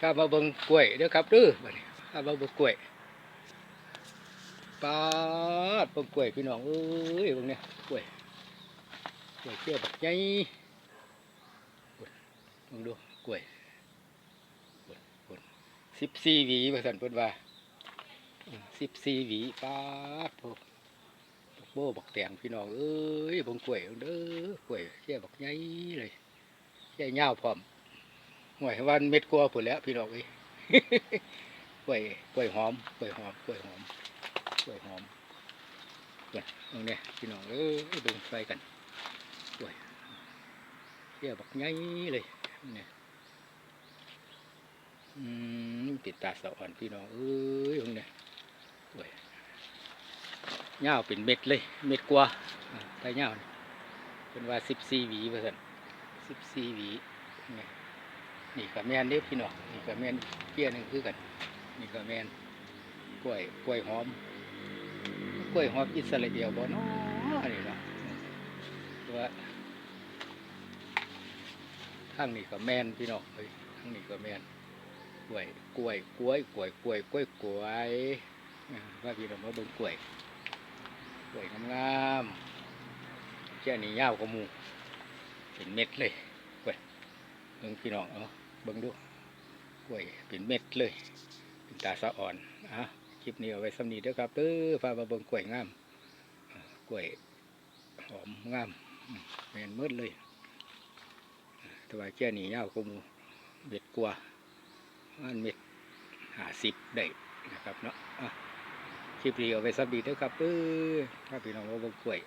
ข้ามาเบิ่งกล้วยเด้อครับเด้อบัดนี้ข้ามาเบิ่งกล้วยปาดเบิ่งกล้วยพี่น้องเอ้ยเบิ่งเนี่ยกล้วยกล้วยเชี่ยวบักใหญ่เบิ่งดูกล้วยสิบสี่หวีว่าสั่นเพิ่นว่าสิบสี่หวีปาดโพบักโบบักแตงพี่น้องเอ้ยเบิ่งกล้วยเด้อกล้วยเชี่ยวบักใหญ่เลยใหญ่ยาวพร้อม ห่วยวันเม็ดกลัวผุแล้ว พี่น้องเอ้ยกล้วยกล้วยหอมกล้วยหอมกล้วยหอมกล้วยหอมกล้วยตรงนี้พี่น้องเอ้ยเบิ่งไฟกันกล้วยเที่ยวบักใหญ่เลยเนี่ยอืมติดตาสะอ่อนพี่น้องเอ้ยตรงนี้กล้วยยาเป็นเม็ดเลย เม็ดกว่าอ่าแต่าเป็นว่าสิบสี่หวีเปอร์เซ็นต์สิบสี่หวีเนี่ย นี่ก็แมนเด้อพี่น้องนี่ก็แมนเกี้ยหนึงคือกัน นี่ก็แมนกล้วยกล้วยหอม กล้วยหอมอิสราเอลบ่เนาะนี่เนาะต่ว่าทางนี้ก็แมนพี่น้องเฮ้ยทางนี้ก็แมนกล้วยกล้วยกล้วยกล้วยกล้วยกล้วยกล้วยว่าพี่น้องมาเบิ่งกล้วยกล้วยงามๆแค่นี้ยาวกว่ามูเป็นเม็ดเลยเบิ่งพี่น้องเอา เบิ่งดูกล้วยเป็นเม็ดเลย เป็นตาสะอ่อนอะคลิปนี้เอาไว้สำนีเด้อครับเด้อพามาเบิ่งกล้วยงามกล้วยหอมงามอืมแมนมืดเลยต่ว่าแค่นี้ยาวกมูเม็ดกว่าอันเม็ดหาสิบได้นะครับเนาะอะคลิปนี้เอาไว้สำนีเด้อครับเด้อถ้าพี่น้องมาเบิ่งกล้วย